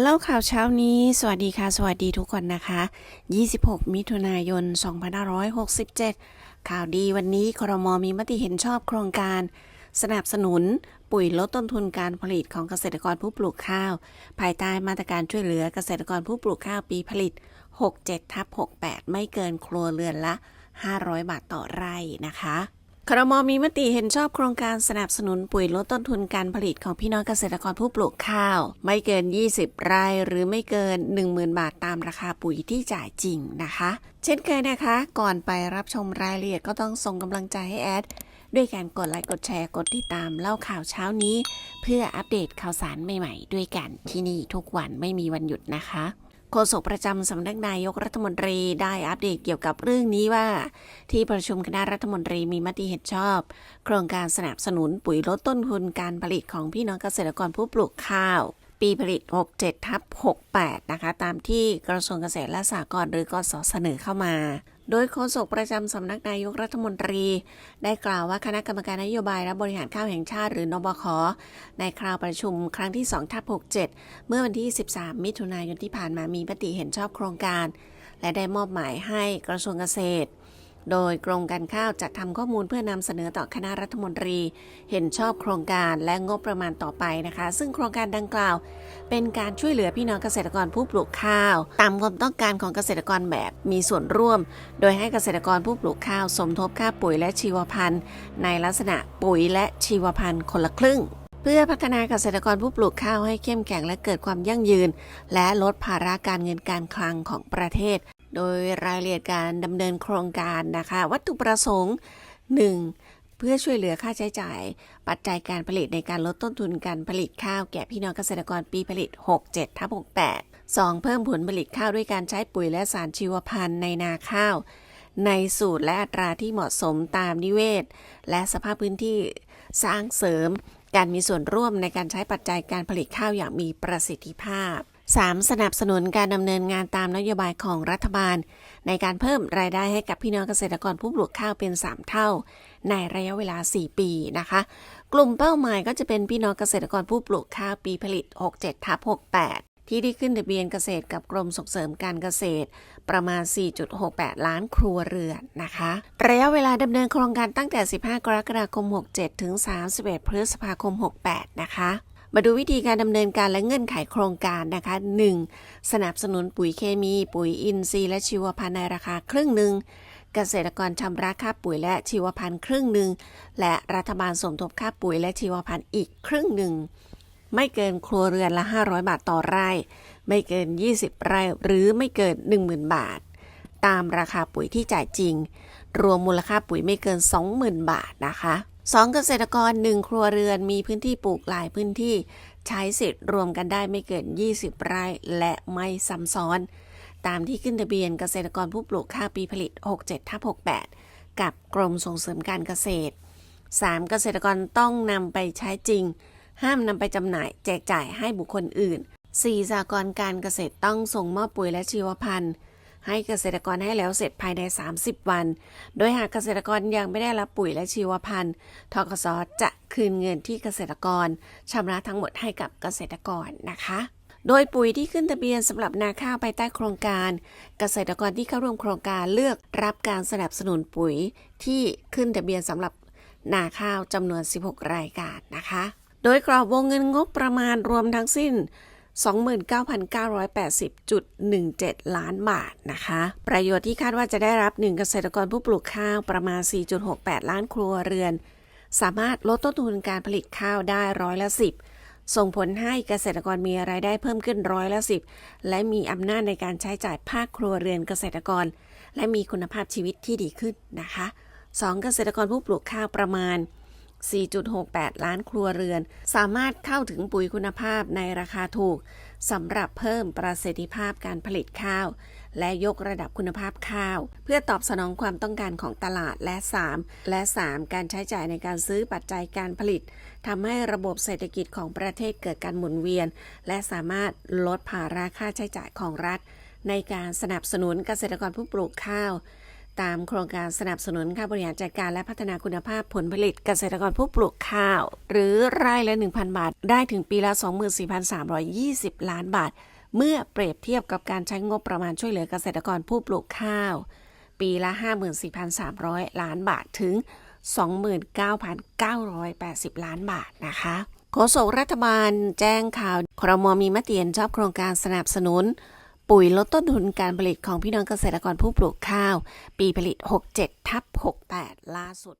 เล่าข่าวเช้านี้ สวัสดีค่ะ สวัสดีทุกคนนะคะ 26 มิถุนายน 2567 ข่าวดีวันนี้ครมมีมติเห็นชอบโครงการ สนับสนุนปุ๋ยลดต้นทุนการผลิตของเกษตรกรผู้ปลูกข้าว ภายใต้มาตรการช่วยเหลือเกษตรกรผู้ปลูกข้าวปีผลิต 67ทับ68 ไม่เกินครัวเรือนละ 500 บาทต่อไร่นะคะ ครมมีมติเห็นชอบโครงการสนับสนุนปุ๋ยลดต้นทุนการผลิตของพี่น้องเกษตรกรผู้ปลูกข้าว ไม่เกิน 20 ไร่หรือไม่เกิน 10,000 บาทตามราคาปุ๋ยที่จ่ายจริงนะคะ เช่นเคยนะคะ ก่อนไปรับชมรายละเอียดก็ต้องส่งกำลังใจให้แอด ด้วยการกดไลค์กดแชร์กดติดตามเล่าข่าวเช้านี้ เพื่ออัปเดตข่าวสารใหม่ๆ ด้วยกันที่นี่ทุกวันไม่มีวันหยุดนะคะ โฆษกประจำสำนักนายกรัฐมนตรีได้อัปเดตเกี่ยวกับเรื่องนี้ว่า ที่ประชุมคณะรัฐมนตรีมีมติเห็นชอบ โครงการสนับสนุนปุ๋ยลดต้นทุนการผลิตของพี่น้องเกษตรกรผู้ปลูกข้าว ปีผลิต 67ทับ68 นะคะ ตามที่กระทรวงเกษตรและสหกรณ์หรือกสเสนอเข้ามา โดยโฆษกประจำสำนักนายกรัฐมนตรี ได้กล่าวว่าคณะกรรมการนโยบายและบริหารข้าวแห่งชาติหรือนบค ในคราวประชุมครั้งที่2ทับ67 เมื่อวันที่ 13 มิถุนายนที่ผ่านมามีมติเห็นชอบโครงการ และได้มอบหมายให้กระทรวงเกษตร โดยกรมการข้าวจัดทำข้อมูลเพื่อนำเสนอต่อคณะรัฐมนตรี เห็นชอบโครงการและงบประมาณต่อไปนะคะ ซึ่งโครงการดังกล่าว เป็นการช่วยเหลือพี่น้องเกษตรกรผู้ปลูกข้าว ตามความต้องการของเกษตรกรแบบมีส่วนร่วม โดยให้เกษตรกรผู้ปลูกข้าว สมทบค่าปุ๋ยและชีวพันธุ์ ในลักษณะปุ๋ยและชีวพันธุ์คนละครึ่งเพื่อพัฒนาเกษตรกรผู้ปลูกข้าวให้เข้มแข็งและเกิดความยั่งยืน และลดภาระการเงินการคลังของประเทศ โดยรายละเอียดการดำเนินโครงการนะคะ วัตถุประสงค์ 1. เพื่อช่วยเหลือค่าใช้จ่าย ปัจจัยการผลิตในการลดต้นทุนการผลิตข้าวแก่พี่น้องเกษตรกรปีผลิต 67ทับ68 2. เพิ่มผลผลิตข้าวด้วยการใช้ปุ๋ยและสารชีวพันธุ์ในนาข้าว ในสูตรและอัตราที่เหมาะสมตามนิเวศ และสภาพพื้นที่สร้างเสริม การมีส่วนร่วมในการใช้ปัจจัยการผลิตข้าวอย่างมีประสิทธิภาพ 3. สนับสนุนการดำเนินงานตามนโยบายของรัฐบาล ในการเพิ่มรายได้ให้กับพี่น้องเกษตรกรผู้ปลูกข้าวเป็น 3 เท่า ในระยะเวลา 4 ปีนะคะ กลุ่มเป้าหมายก็จะเป็นพี่น้องเกษตรกรผู้ปลูกข้าวปีผลิต 67ทับ68ที่ได้ขึ้นทะเบียนเกษตรกับกรมส่งเสริมการเกษตร ประมาณ 4.68 ล้านครัวเรือนนะคะ ระยะเวลาดำเนินโครงการตั้งแต่ 15 กรกฎาคม 67 ถึง 31 พฤษภาคม 68 นะคะ มาดูวิธีการดำเนินการและเงื่อนไขโครงการนะคะ 1. สนับสนุนปุ๋ยเคมี ปุ๋ยอินทรีย์และชีวพันธุ์ในราคาครึ่งหนึ่งเกษตรกรชำระค่าปุ๋ยและชีวพันธุ์ครึ่งหนึ่งและรัฐบาลสมทบค่าปุ๋ยและชีวพันธุ์อีกครึ่งหนึ่งไม่เกินครัวเรือนละ 500 บาทต่อไร่ ไม่เกิน 20 ไร่ หรือไม่เกิน 10,000 บาท ตามราคาปุ๋ยที่จ่ายจริง รวมมูลค่าปุ๋ยไม่เกิน 20,000 บาทนะคะ 2. เกษตรกร 1 ครัวเรือนมีพื้นที่ปลูกหลายพื้นที่ ใช้สิทธิ์รวมกันได้ไม่เกิน 20 ไร่และไม่ซ้ำซ้อน ตามที่ขึ้นทะเบียนเกษตรกรผู้ปลูกข้าวปีผลิต 67ทับ68 กับกรมส่งเสริมการเกษตร 3. เกษตรกรต้องนำไปใช้จริง ห้ามนำไปจำหน่ายแจกจ่ายให้บุคคลอื่น 4. สหกรการเกษตรต้องส่งมอบปุ๋ยและชีวพันธุ์ ให้เกษตรกรให้แล้วเสร็จภายใน 30 วัน โดยหากเกษตรกรยังไม่ได้รับปุ๋ยและชีวพันธุ์ทกสจะคืนเงินที่เกษตรกรชำระทั้งหมดให้กับเกษตรกรนะคะโดยปุ๋ยที่ขึ้นทะเบียนสำหรับนาข้าวภายใต้โครงการ เกษตรกรที่เข้าร่วมโครงการเลือกรับการสนับสนุนปุ๋ยที่ขึ้นทะเบียนสำหรับนาข้าวจำนวน 16 รายการนะคะ โดยกรอบวงเงินงบประมาณรวมทั้งสิ้น 29,980.17 ล้านบาทนะคะ ประโยชน์ที่คาดว่าจะได้รับ 1 เกษตรกรผู้ปลูกข้าวประมาณ 4.68 ล้านครัวเรือน สามารถลดต้นทุนการผลิตข้าวได้ร้อยละ 10 ส่งผลให้เกษตรกรมีรายได้เพิ่มขึ้นร้อยละ 10 และมีอำนาจในการใช้จ่ายภาคครัวเรือนเกษตรกร และมีคุณภาพชีวิตที่ดีขึ้นนะคะ 2 เกษตรกรผู้ปลูกข้าวประมาณ 4.68 ล้านครัวเรือน สามารถเข้าถึงปุ๋ยคุณภาพในราคาถูกสำหรับเพิ่มประสิทธิภาพการผลิตข้าว และยกระดับคุณภาพข้าว เพื่อตอบสนองความต้องการของตลาดและ 3 และ 3 การใช้จ่ายในการซื้อปัจจัยการผลิตทำให้ระบบเศรษฐกิจของประเทศเกิดการหมุนเวียน และสามารถลดภาระค่าใช้จ่ายของรัฐ ในการสนับสนุนเกษตรกรผู้ปลูกข้าว ตามโครงการสนับสนุนค่าบริหารจัดการและพัฒนาคุณภาพผลผลิตเกษตรกรผู้ปลูกข้าว หรือไร่ละ 1,000 บาท ได้ถึงปีละ 24,320 ล้านบาท เมื่อเปรียบเทียบกับการใช้งบประมาณช่วยเหลือเกษตรกรผู้ปลูกข้าว ปีละ 54,300 ล้านบาทถึง 29,980 ล้านบาทนะคะโฆษกรัฐบาลแจ้งข่าวครมมีมติเห็นชอบโครงการสนับสนุน ปุ๋ยลดต้นทุนการผลิตของพี่น้องเกษตรกรผู้ปลูกข้าว ปีผลิต 67 ทับ 68 ล่าสุด